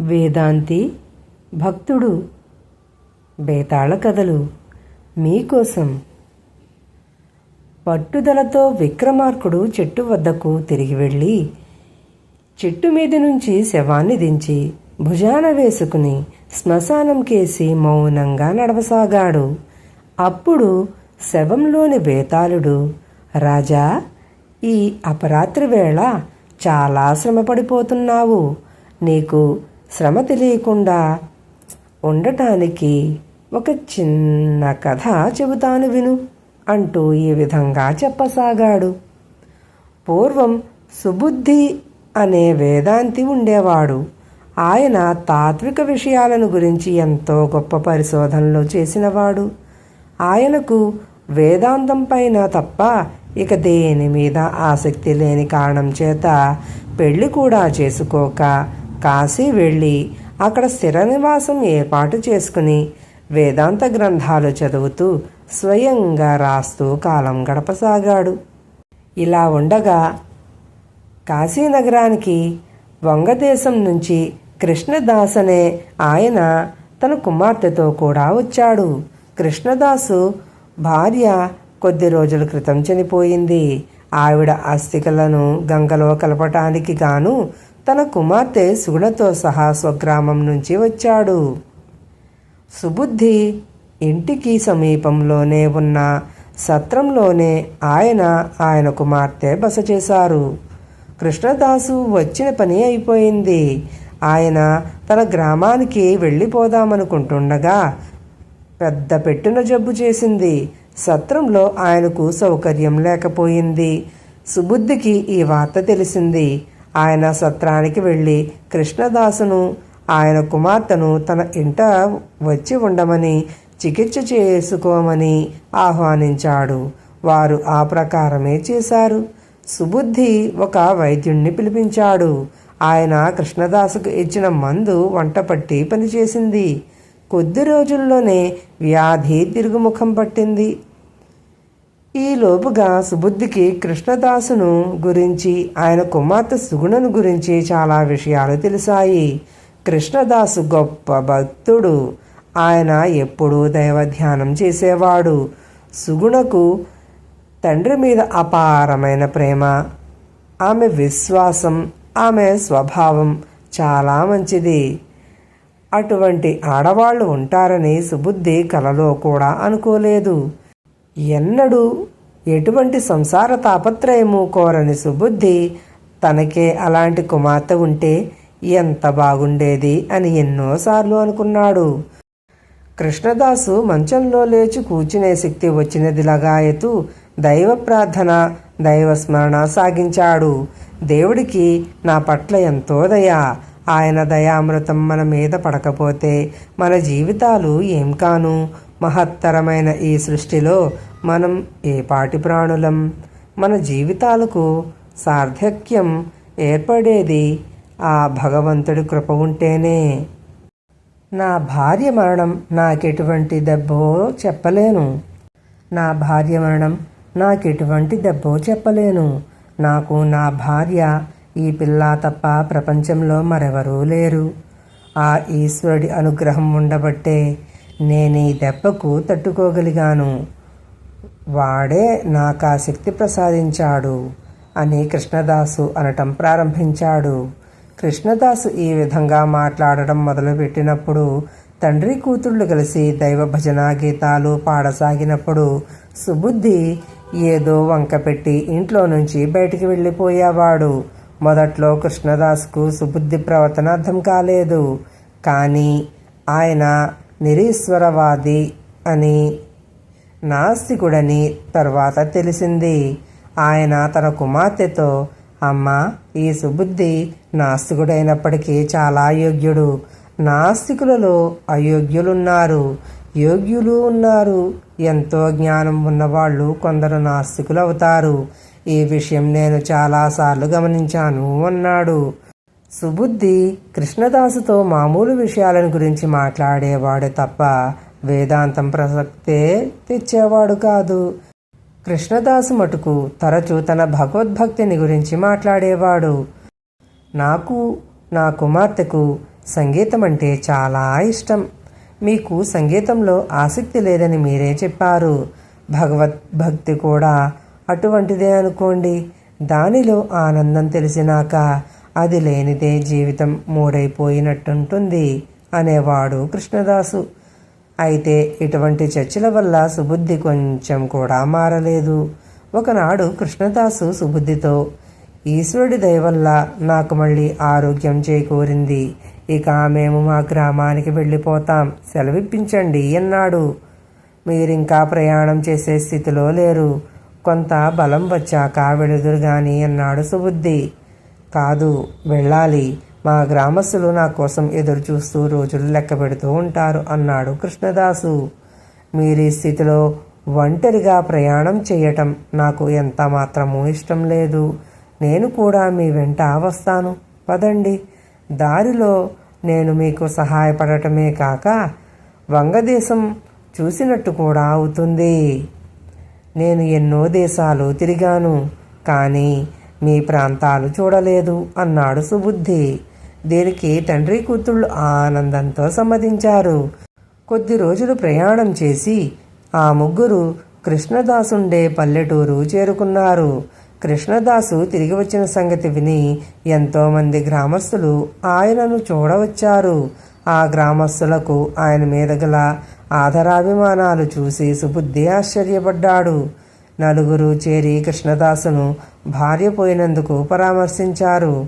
వేదాంతి భక్తుడు బేతాళ కథలు మీకోసం. పట్టుదలతో విక్రమార్కుడు చెట్టు వద్దకు తిరిగి వెళ్ళి చెట్టు మీద నుంచి శవాన్ని దించి భుజాన వేసుకుని శ్మశానంకేసి మౌనంగా నడవసాగాడు. అప్పుడు శవంలోని బేతాళుడు రాజా ఈ అపరాత్రి వేళ చాలా శ్రమపడిపోతున్నావు. నీకు శ్రమ తెలియకుండా ఉండటానికి ఒక చిన్న కథ చెబుతాను విను అంటూ ఈ విధంగా చెప్పసాగాడు. పూర్వం సుబుద్ధి అనే వేదాంతి ఉండేవాడు. ఆయన తాత్విక విషయాలను గురించి ఎంతో గొప్ప పరిశోధనలు చేసినవాడు. ఆయనకు వేదాంతం పైన తప్ప ఇక దేని మీద ఆసక్తి లేని కారణం చేత పెళ్ళి కూడా చేసుకోక కాశీ వెళ్ళి అక్కడ స్థిర నివాసం ఏర్పాటు చేసుకుని వేదాంత గ్రంథాలు చదువుతూ స్వయంగా రాస్తూ కాలం గడపసాగాడు. ఇలా ఉండగా కాశీనగరానికి వంగదేశం నుంచి కృష్ణదాస్ అనే ఆయన తన కుమార్తెతో కూడా వచ్చాడు. కృష్ణదాసు భార్య కొద్ది రోజుల క్రితం చనిపోయింది. ఆవిడ అస్థికలను గంగలో కలపటానికి గాను తన కుమార్తె సుగుణతో సహా స్వగ్రామం నుంచి వచ్చాడు. సుబుద్ధి ఇంటికి సమీపంలోనే ఉన్న సత్రంలోనే ఆయన ఆయన కుమార్తె బస చేశారు. కృష్ణదాసు వచ్చిన పని అయిపోయింది. ఆయన తన గ్రామానికి వెళ్ళిపోదామనుకుంటుండగా పెద్ద పెట్టిన జబ్బు చేసింది. సత్రంలో ఆయనకు సౌకర్యం లేకపోయింది. సుబుద్ధికి ఈ వార్త తెలిసింది. ఆయన సత్రానికి వెళ్ళి కృష్ణదాసును ఆయన కుమార్తెను తన ఇంట వచ్చి ఉండమని చికిత్స చేసుకోమని ఆహ్వానించాడు. వారు ఆ ప్రకారమే చేశారు. సుబుద్ధి ఒక వైద్యుణ్ణి పిలిపించాడు. ఆయన కృష్ణదాసుకు ఇచ్చిన మందు వంటపట్టి పనిచేసింది. కొద్ది రోజుల్లోనే వ్యాధి తిరుగుముఖం పట్టింది. ఈ లోపుగా సుబుద్ధికి కృష్ణదాసును గురించి ఆయన కుమార్తె సుగుణను గురించి చాలా విషయాలు తెలిసాయి. కృష్ణదాసు గొప్ప భక్తుడు. ఆయన ఎప్పుడూ దైవ ధ్యానం చేసేవాడు. సుగుణకు తండ్రి మీద అపారమైన ప్రేమ ఆమె విశ్వాసం ఆమె స్వభావం చాలా మంచిది. అటువంటి ఆడవాళ్ళు ఉంటారని సుబుద్ధి కలలో కూడా అనుకోలేదు. ఎన్నడూ ఎటువంటి సంసార తాపత్రయము కోరని సుబుద్ధి తనకే అలాంటి కుమార్తె ఉంటే ఎంత బాగుండేది అని ఎన్నోసార్లు అనుకున్నాడు. కృష్ణదాసు మంచంలో లేచి కూర్చునే శక్తి వచ్చినది లగాయతూ దైవ ప్రార్థన దైవస్మరణ సాగించాడు. దేవుడికి నా పట్ల ఎంతో దయ. ఆయన దయామృతం మన మీద పడకపోతే మన జీవితాలు ఏం కాను? మహత్తరమైన ఈ సృష్టిలో మనం ఏ పాటి ప్రాణులం? మన జీవితాలకు సార్థక్యం ఏర్పడేది ఆ భగవంతుడి కృప ఉంటేనే. నా భార్య మరణం నాకెటువంటి దెబ్బో చెప్పలేను. నా భార్య మరణం నాకెటువంటి దెబ్బో చెప్పలేను. నాకు నా భార్య ఈ పిల్ల తప్ప ప్రపంచంలో మరెవరూ లేరు. ఆ ఈశ్వరుడి అనుగ్రహం ఉండబట్టే నేను ఈ దెబ్బకు తట్టుకోగలిగాను. వాడే నాకు ఆ శక్తి ప్రసాదించాడు. అని కృష్ణదాసు అనటం ప్రారంభించాడు. కృష్ణదాసు ఈ విధంగా మాట్లాడడం మొదలుపెట్టినప్పుడు తండ్రి కూతుళ్ళు కలిసి దైవ భజన గీతాలు పాడసాగినప్పుడు సుబుద్ధి ఏదో వంక పెట్టి ఇంట్లో నుంచి బయటికి వెళ్ళిపోయేవాడు. మొదట్లో కృష్ణదాస్కు సుబుద్ధి ప్రవర్తన అర్థం కాలేదు. కానీ ఆయన నిరీశ్వరవాది అని నాస్తికుడని తర్వాత తెలిసింది. ఆయన తన కుమార్తెతో అమ్మ ఈ సుబుద్ధి నాస్తికుడైనప్పటికీ చాలా యోగ్యుడు. నాస్తికులలో అయోగ్యులున్నారు. యోగ్యులు ఉన్నారు. ఎంతో జ్ఞానం ఉన్నవాళ్ళు కొందరు నాస్తికులు అవుతారు ఈ విషయం నేను చాలాసార్లు గమనించాను అన్నాడు. సుబుద్ధి కృష్ణదాసుతో మామూలు విషయాలను గురించి మాట్లాడేవాడు తప్ప వేదాంతం ప్రసక్తే తెచ్చేవాడు కాదు. కృష్ణదాసు మటుకు తరచూ తన భగవద్భక్తిని గురించి మాట్లాడేవాడు. నాకు నా కుమార్తెకు సంగీతం అంటే చాలా ఇష్టం. మీకు సంగీతంలో ఆసక్తి లేదని మీరే చెప్పారు. భగవద్భక్తి కూడా అటువంటిదే అనుకోండి. దానిలో ఆనందం తెలిసినాక అది లేనిదే జీవితం మూడైపోయినట్టుంటుంది అనేవాడు కృష్ణదాసు. అయితే ఇటువంటి చర్చల వల్ల సుబుద్ధి కొంచెం కూడా మారలేదు. ఒకనాడు కృష్ణదాసు సుబుద్ధితో ఈశ్వరుడి దయవల్ల నాకు మళ్ళీ ఆరోగ్యం చేకూరింది. ఇక మేము మా గ్రామానికి వెళ్ళిపోతాం. సెలవిప్పించండి అన్నాడు. మీరింకా ప్రయాణం చేసే స్థితిలో లేరు. కొంత బలం వచ్చాక వెళుదురు గాని అన్నాడు సుబుద్ధి. కాదు వెళ్ళాలి. మా గ్రామస్తులు నా కోసం ఎదురు చూస్తూ రోజులు లెక్క పెడుతూ ఉంటారు అన్నాడు కృష్ణదాసు. మీరీ స్థితిలో ఒంటరిగా ప్రయాణం చేయటం నాకు ఎంత మాత్రమూ ఇష్టం లేదు. నేను కూడా మీ వెంట వస్తాను. పదండి. దారిలో నేను మీకు సహాయపడటమే కాక వంగదేశం చూసినట్టు కూడా అవుతుంది. నేను ఎన్నో దేశాలు తిరిగాను. కానీ మీ ప్రాంతాలు చూడలేదు అన్నాడు సుబుద్ధి. దీనికి తండ్రి కూతుళ్ళు ఆనందంతో సమ్మతించారు. కొద్ది రోజులు ప్రయాణం చేసి ఆ ముగ్గురు కృష్ణదాసుండే పల్లెటూరు చేరుకున్నారు. కృష్ణదాసు తిరిగి వచ్చిన సంగతి విని ఎంతోమంది గ్రామస్తులు ఆయనను చూడవచ్చారు. ఆ గ్రామస్తులకు ఆయన మీద గల ఆదరాభిమానాలు చూసి సుబుద్ధి ఆశ్చర్యపడ్డాడు. నలుగురు చేరి కృష్ణదాసును భార్య పోయినందుకు పరామర్శించారు.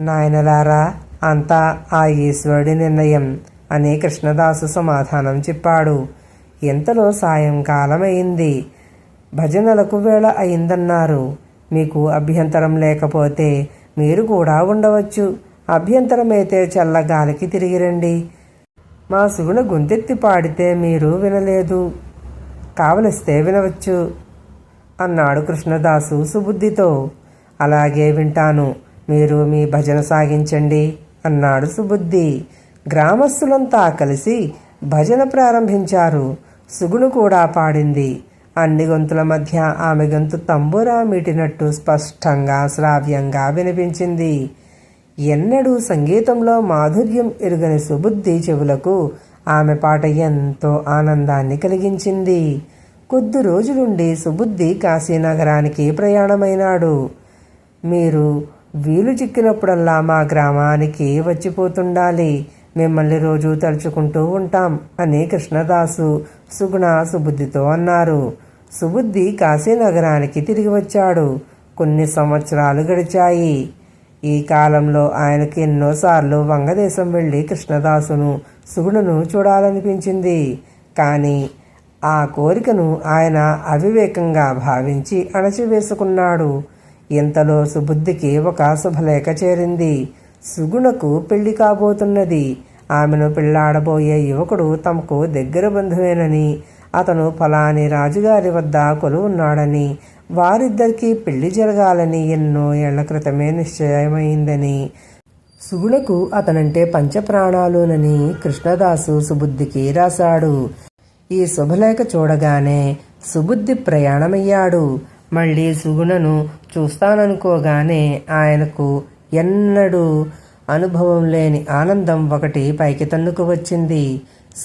నాయనలారా అంతా ఆ ఈశ్వరుడి నిర్ణయం అని కృష్ణదాసు సమాధానం చెప్పాడు. ఇంతలో సాయంకాలమైంది భజనలకు వేళ అయిందన్నారు. మీకు అభ్యంతరం లేకపోతే మీరు కూడా ఉండవచ్చు. అభ్యంతరమైతే చల్లగాలికి తిరిగి రండి. మా సుగుణ గొంతెత్తి పాడితే మీరు వినలేదు. కావలిస్తే వినవచ్చు. అన్నాడు కృష్ణదాసు సుబుద్ధితో. అలాగే వింటాను. మీరు మీ భజన సాగించండి అన్నాడు సుబుద్ధి గ్రామస్తులంతా కలిసి భజన ప్రారంభించారు. సుగుణు కూడా పాడింది. అన్ని గొంతుల మధ్య ఆమె గొంతు తంబురా మీటినట్టు స్పష్టంగా శ్రావ్యంగా వినిపించింది. ఎన్నడూ సంగీతంలో మాధుర్యం ఎరుగని సుబుద్ధి చెవులకు ఆమె పాట ఎంతో ఆనందాన్ని కలిగించింది. కొద్ది రోజులుండి సుబుద్ధి కాశీనగరానికి ప్రయాణమైనాడు. మీరు వీలు చిక్కినప్పుడల్లా మా గ్రామానికి వచ్చిపోతుండాలి. మిమ్మల్ని రోజు తలుచుకుంటూ ఉంటాం అని కృష్ణదాసు సుగుణ సుబుద్ధితో అన్నారు. సుబుద్ధి కాశీనగరానికి తిరిగి వచ్చాడు. కొన్ని సంవత్సరాలు గడిచాయి. ఈ కాలంలో ఆయనకి ఎన్నోసార్లు వంగదేశం వెళ్ళి కృష్ణదాసును సుగుణను చూడాలనిపించింది. కానీ ఆ కోరికను ఆయన అవివేకంగా భావించి అణచివేసుకున్నాడు. ఇంతలో సుబుద్ధికి ఒక శుభలేఖ చేరింది. సుగుణకు పెళ్ళి కాబోతున్నది. ఆమెను పెళ్ళాడబోయే యువకుడు తమకు దగ్గర బంధువేనని అతను ఫలాని రాజుగారి వద్ద కొలువున్నాడని వారిద్దరికీ పెళ్ళి జరగాలని ఎన్నో ఏళ్ళ క్రితమే నిశ్చయమైందని. సుగుణకు అతనంటే పంచప్రాణాలునని కృష్ణదాసు సుబుద్ధికి రాశాడు. ఈ శుభలేఖ చూడగానే సుబుద్ధి ప్రయాణమయ్యాడు. మళ్ళీ సుగుణను చూస్తాననుకోగానే ఆయనకు ఎన్నడూ అనుభవం లేని ఆనందం ఒకటి పైకి తన్నుకు వచ్చింది.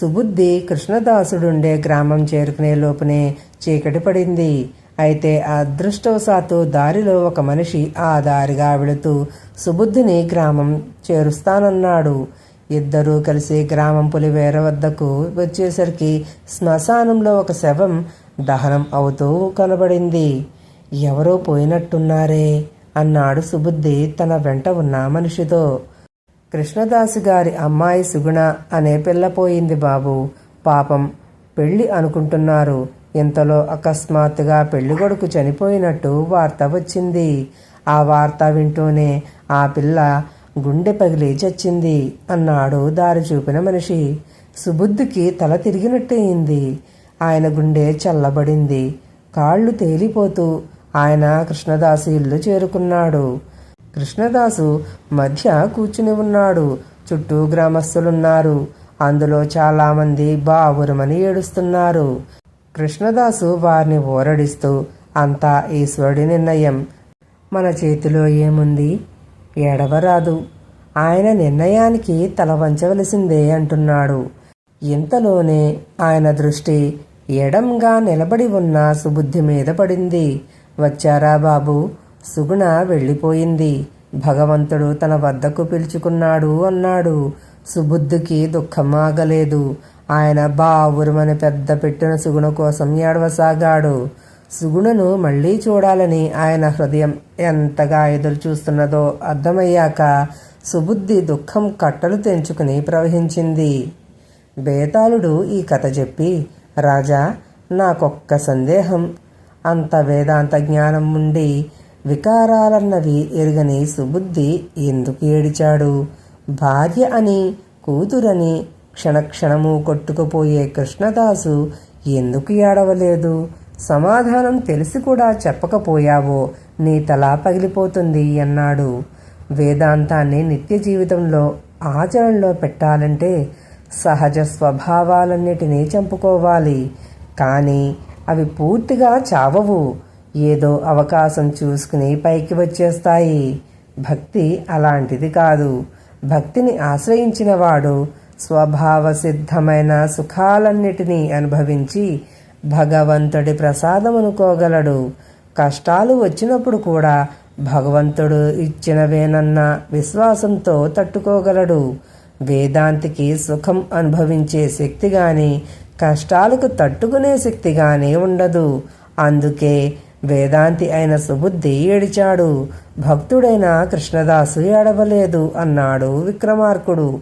సుబుద్ధి కృష్ణదాసుడుండే గ్రామం చేరుకునే లోపునే చీకటి పడింది. అయితే అదృష్టవశాత్తు దారిలో ఒక మనిషి ఆ దారిగా వెళుతూ సుబుద్ధిని గ్రామం చేరుస్తానన్నాడు. ఇద్దరూ కలిసి గ్రామం పులివేర వద్దకు వచ్చేసరికి శ్మశానంలో ఒక శవం దహనం అవుతూ కనబడింది. ఎవరో పోయినట్టున్నారే అన్నాడు సుబుద్ధి తన వెంట ఉన్న మనిషితో. కృష్ణదాసు గారి అమ్మాయి సుగుణ అనే పిల్ల పోయింది బాబు. పాపం పెళ్ళి అనుకుంటున్నారు. ఇంతలో అకస్మాత్తుగా పెళ్ళి కొడుకు చనిపోయినట్టు వార్త వచ్చింది. ఆ వార్త వింటూనే ఆ పిల్ల గుండె పగిలి చచ్చింది అన్నాడు దారి చూపిన మనిషి. సుబుద్ధికి తల తిరిగినట్టయింది. ఆయన గుండె చల్లబడింది. కాళ్ళు తేలిపోతూ ఆయన కృష్ణదాసు ఇల్లు చేరుకున్నాడు. కృష్ణదాసు మధ్య కూర్చుని ఉన్నాడు. చుట్టూ గ్రామస్తులున్నారు. అందులో చాలామంది బావురమని ఏడుస్తున్నారు. కృష్ణదాసు వారిని ఓరడిస్తూ అంతా ఈశ్వరుడి నిర్ణయం. మన చేతిలో ఏముంది? ఏడవరాదు. ఆయన నిర్ణయానికి తల వంచవలసిందే అంటున్నాడు. ఇంతలోనే ఆయన దృష్టి ఎడంగా నిలబడి ఉన్న సుబుద్ధి మీద పడింది. వచ్చారా బాబు? సుగుణ వెళ్ళిపోయింది. భగవంతుడు తన వద్దకు పిలుచుకున్నాడు అన్నాడు. సుబుద్ధికి దుఃఖం ఆగలేదు ఆయన బావురుమని పెద్ద పెట్టిన సుగుణ కోసం ఏడవసాగాడు. సుగుణను మళ్ళీ చూడాలని ఆయన హృదయం ఎంతగా ఎదురు చూస్తున్నదో అర్థమయ్యాక సుబుద్ధి దుఃఖం కట్టలు తెంచుకుని ప్రవహించింది. బేతాళుడు ఈ కథ చెప్పి రాజా నాకొక్క సందేహం. అంత వేదాంత జ్ఞానం ఉండి వికారాలన్నవి ఎరుగని సుబుద్ధి ఎందుకు ఏడిచాడు? భార్య అని కూతురని క్షణక్షణము కొట్టుకుపోయే కృష్ణదాసు ఎందుకు ఏడవలేదు? సమాధానం తెలిసి కూడా చెప్పకపోయావో నీ తల పగిలిపోతుంది అన్నాడు. వేదాంతాన్ని నిత్య జీవితంలో ఆచరణలో పెట్టాలంటే సహజ స్వభావాలన్నిటినీ చంపుకోవాలి. కానీ అవి పూర్తిగా చావవు. ఏదో అవకాశం చూసుకుని పైకి వచ్చేస్తాయి. భక్తి అలాంటిది కాదు. భక్తిని ఆశ్రయించినవాడు స్వభావ సిద్ధమైన సుఖాలన్నిటినీ అనుభవించి భగవంతుడి ప్రసాదమనుకోగలడు కష్టాలు వచ్చినప్పుడు కూడా భగవంతుడు ఇచ్చినవేనన్న విశ్వాసంతో తట్టుకోగలడు. వేదాంతికి సుఖం అనుభవించే శక్తి గాని కష్టాలకు తట్టుకునే శక్తి కానీ ఉండదు. అందుకే వేదాంతి అయిన సుబుద్ధి ఏడిచాడు. భక్తుడైన కృష్ణదాసు ఏడవలేదు అన్నాడు విక్రమార్కుడు.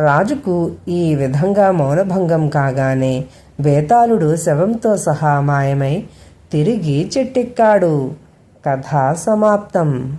రాజుకు ఈ విధంగా మౌనభంగం కాగానే బేతాళుడు శవంతో సహా మాయమై తిరిగి చెట్టెక్కాడు. కథ సమాప్తం.